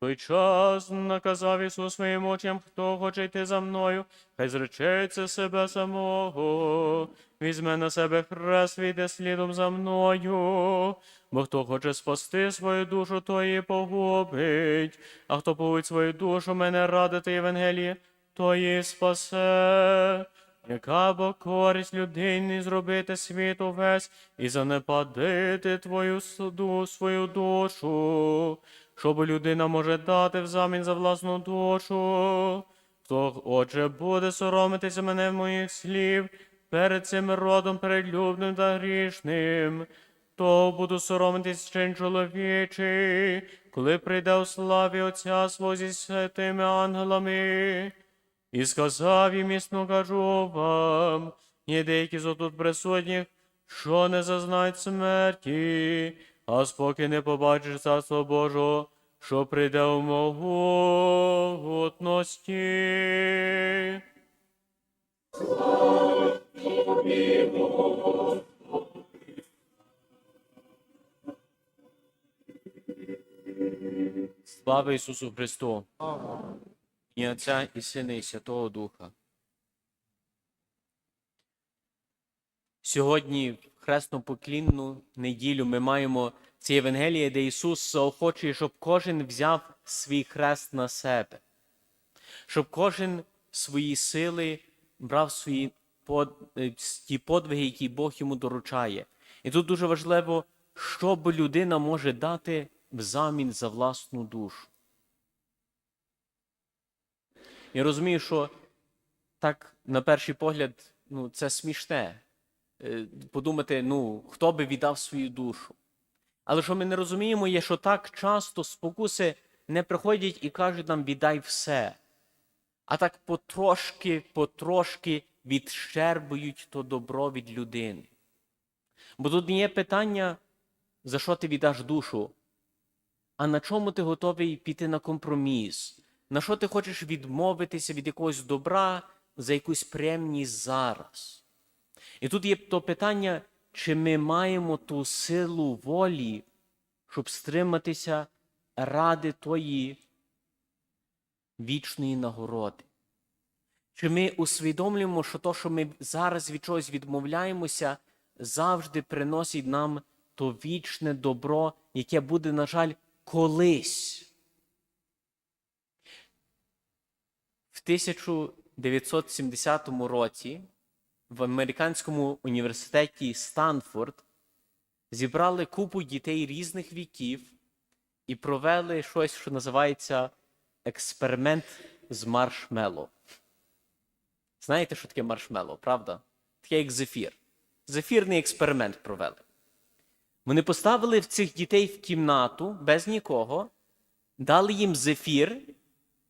той час наказав Ісус своїм очам, хто хоче йти за мною, хай зречеться себе самого, візьме на себе хрест, війде слідом за мною. Бо хто хоче спасти свою душу, то її погубить, а хто погубить свою душу, мене радити Євангеліє, то її спасе. Яка бо користь людині зробити світ увесь і занепадити твою суду, свою душу, що людина може дати взамін за власну душу. Хто отже буде соромитися мене в моїх слів перед цим родом перелюбним та грішним, то буду соромитись чин чоловічий, коли прийде у славі Отця свого зі святими ангелами. І сказав їм, міцно кажу вам, є деякі з отут присутніх, що не зазнають смерті, а споки не побачиш царство Божого, що прийде у могутності. Слава Ісусу Христу! І Отця, і Сина, і Святого Духа. Сьогодні, в хресно-поклінну неділю, ми маємо це Євангеліє, де Ісус заохочує, щоб кожен взяв свій хрест на себе, щоб кожен свої сили брав свої е, ті подвиги, які Бог йому доручає. І тут дуже важливо, що б людина може дати взамін за власну душу. Я розумію, що так, на перший погляд, ну, це смішне. Е, Подумати, ну, хто би віддав свою душу. Але що ми не розуміємо, є, що так часто спокуси не приходять і кажуть нам віддай все. А так потрошки, потрошки відщербують то добро від людини. Бо тут не є питання, за що ти віддаш душу, а на чому ти готовий піти на компроміс? На що ти хочеш відмовитися від якогось добра за якусь приємність зараз? І тут є то питання, чи ми маємо ту силу волі, щоб стриматися ради тої вічної нагороди? Чи ми усвідомлюємо, що то, що ми зараз від чогось відмовляємося, завжди приносить нам то вічне добро, яке буде, на жаль, колись? В 1970 році в американському університеті Станфорд зібрали купу дітей різних віків і провели щось, що називається експеримент з маршмеллоу. Знаєте, що таке маршмеллоу, правда? Таке як зефір. Зефірний експеримент провели. Вони поставили цих дітей в кімнату без нікого, дали їм зефір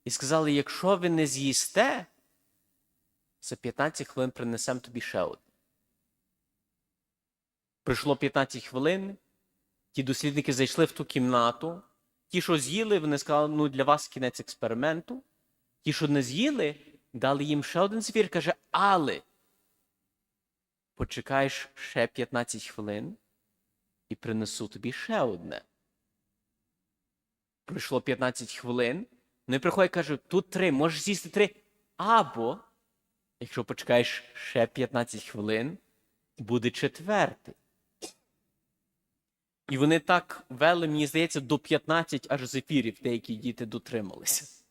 і сказали: якщо ви не з'їсте, за 15 хвилин принесемо тобі ще один. Пройшло 15 хвилин, ті дослідники зайшли в ту кімнату. Ті, що з'їли, вони сказали, ну для вас кінець експерименту. Ті, що не з'їли, дали їм ще один зефір, каже, але почекаєш ще 15 хвилин і принесу тобі ще одне. Пройшло 15 хвилин. Вони приходять і кажуть, тут три, можеш з'їсти три. Або, якщо почекаєш ще 15 хвилин, буде четвертий. І вони так вели, мені здається, до 15 аж зефірів, деякі діти дотрималися.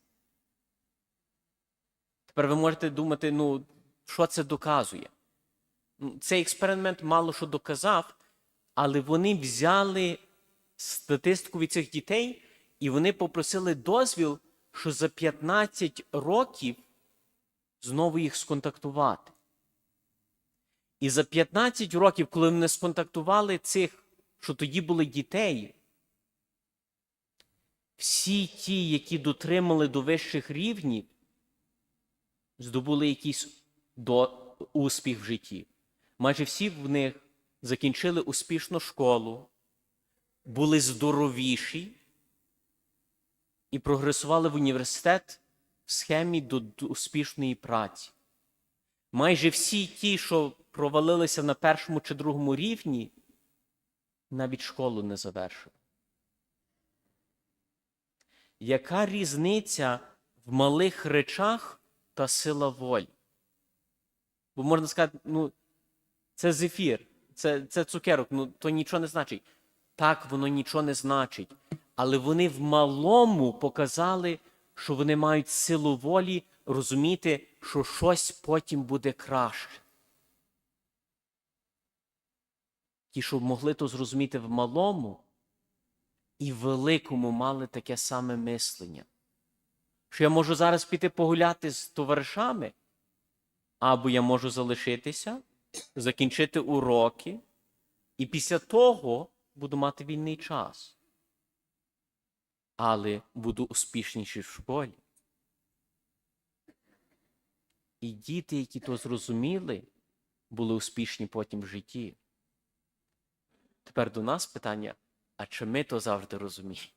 Тепер ви можете думати, ну, що це доказує? Ну, Цей експеримент мало що доказав, але вони взяли статистику від цих дітей і вони попросили дозвіл, що за 15 років знову їх сконтактувати. І за 15 років, коли вони сконтактували цих, що тоді були дітей, всі ті, які дотримали до вищих рівнів, здобули якийсь до... успіх в житті. Майже всі в них закінчили успішну школу, були здоровіші і прогресували в університет в схемі до успішної праці. Майже всі ті, що провалилися на першому чи другому рівні, навіть школу не завершили. яка різниця в малих речах та сила волі? Бо можна сказати, ну, це зефір, це, це цукерок, ну то нічого не значить. Так, воно нічого не значить. Але вони в малому показали, що вони мають силу волі розуміти, що щось потім буде краще. Ті, що могли то зрозуміти в малому, і великому мали таке саме мислення. Що я можу зараз піти погуляти з товаришами, або я можу залишитися, закінчити уроки, і після того буду мати вільний час. Але буду успішніший в школі. І діти, які то зрозуміли, були успішні потім в житті. Тепер до нас питання: а чи ми то завжди розуміємо?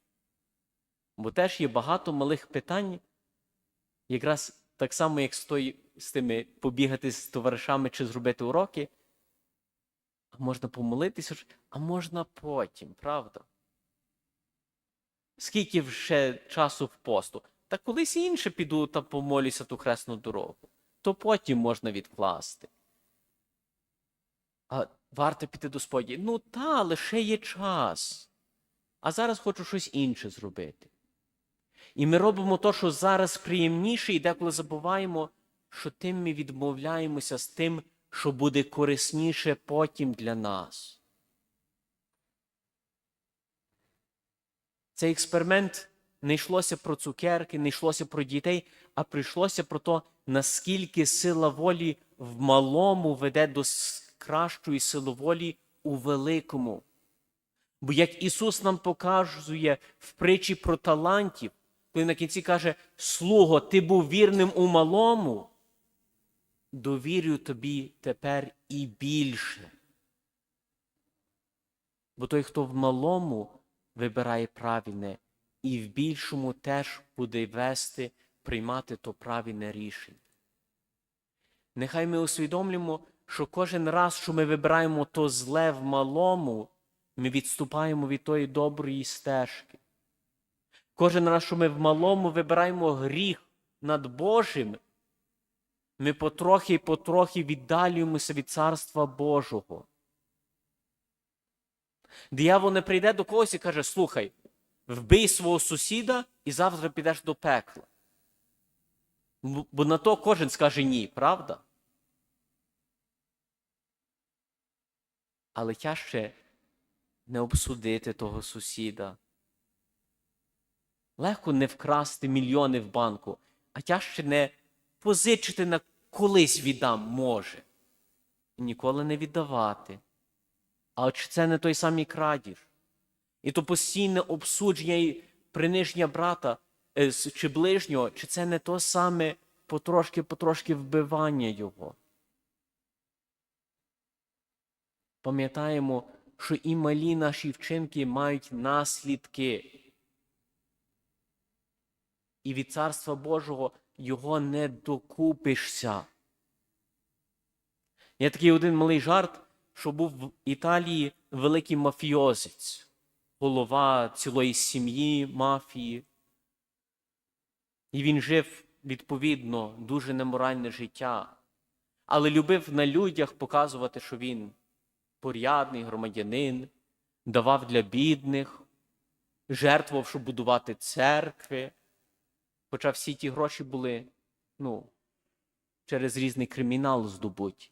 Бо теж є багато малих питань, якраз так само, як з, той, з тими побігати з товаришами чи зробити уроки. А можна помолитися, а можна потім, правда? Скільки ще часу в посту? Та колись інше піду та помолюся ту хресну дорогу, то потім можна відкласти. А варто піти до сподії. Ну та, лише є час. А зараз хочу щось інше зробити. І ми робимо те, що зараз приємніше, і деколи забуваємо, що тим ми відмовляємося з тим, що буде корисніше потім для нас. Цей експеримент не йшлося про цукерки, не йшлося про дітей, а прийшлося про те, наскільки сила волі в малому веде до кращої сили волі у великому. Бо як Ісус нам показує в притчі про талантів, коли на кінці каже: Слуго, ти був вірним у малому, довірю тобі тепер і більше. Бо той, хто в малому вибирає правильне, і в більшому теж буде вести, приймати то правильне рішення. Нехай ми усвідомлюємо, що кожен раз, що ми вибираємо то зле в малому, ми відступаємо від тої доброї стежки. Кожен раз, що ми в малому вибираємо гріх над Божим, ми потрохи і потрохи віддалюємося від Царства Божого. Диявол не прийде до когось і каже: слухай, вбий свого сусіда і завтра підеш до пекла. Бо на то кожен скаже ні, правда? Але тяжче не обсудити того сусіда. Легко не вкрасти мільйони в банку, а тяжче не позичити на колись віддам може. Ніколи не віддавати. А чи це не той самий крадіж? І то постійне обсудження і приниження брата е, чи ближнього, чи це не то саме потрошки-потрошки вбивання його? Пам'ятаємо, що і малі наші вчинки мають наслідки. І від Царства Божого його не докупишся. Є такий один малий жарт, що був в Італії великий мафіозець, голова цілої сім'ї мафії. І він жив відповідно дуже неморальне життя, але любив на людях показувати, що він порядний громадянин, давав для бідних, жертвував, щоб будувати церкви. Хоча всі ті гроші були ну, через різний кримінал здобуті.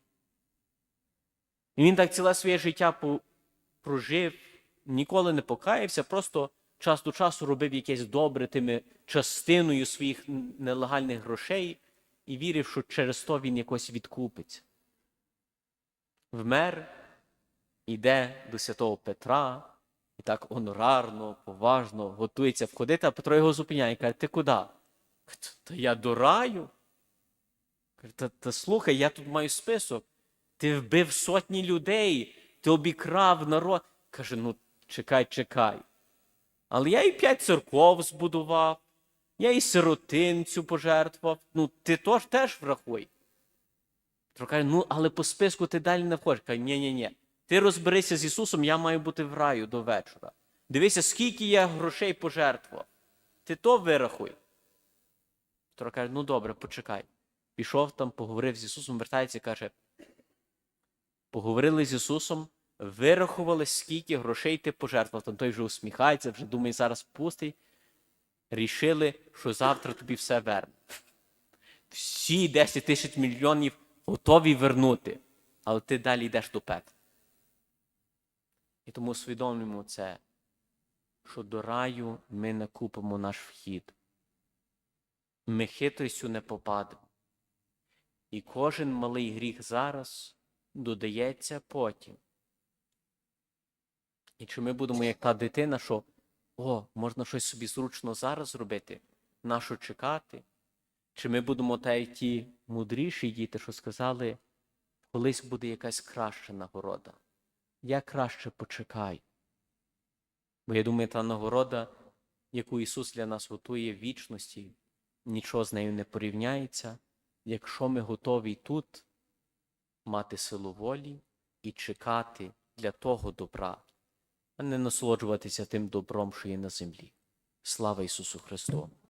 І він так ціле своє життя прожив, ніколи не покаявся, просто час до часу робив якесь добре тими частиною своїх нелегальних грошей і вірив, що через то він якось відкупиться. Вмер, іде до святого Петра, і так гонорарно, поважно готується входити, а Петро його зупиняє і каже: Ти куди? Та я до раю. Та, та слухай, я тут маю список. Ти вбив сотні людей, ти обікрав народ. Каже, ну чекай, чекай. Але я і п'ять церков збудував, я і сиротинцю пожертвував. Ну, ти тож теж врахуй. Петро каже, ну, але по списку ти далі не входиш. Каже, ні, ні, ні. Ти розберися з Ісусом, я маю бути в раю до вечора. Дивися, скільки я грошей пожертвував. ти то вирахуй. Петро каже, ну добре, почекай. Пішов там, поговорив з Ісусом, вертається і каже: поговорили з Ісусом, вирахували, скільки грошей ти пожертвував. Там той вже усміхається, вже думає, зараз пустий. Рішили, що завтра тобі все верне. Всі 10 тисяч мільйонів готові вернути, але ти далі йдеш до пекла. І тому усвідомлюємо це, що до раю ми не купимо наш вхід. Ми хитрістю не попадемо. І кожен малий гріх зараз додається потім. І чи ми будемо як та дитина, що о, можна щось собі зручно зараз зробити, нащо чекати? Чи ми будемо та й ті мудріші діти, що сказали, колись буде якась краща нагорода. Я краще почекаю. Бо я думаю, та нагорода, яку Ісус для нас готує в вічності, нічого з нею не порівняється, якщо ми готові тут мати силу волі і чекати для того добра, а не насолоджуватися тим добром, що є на землі. Слава Ісусу Христу!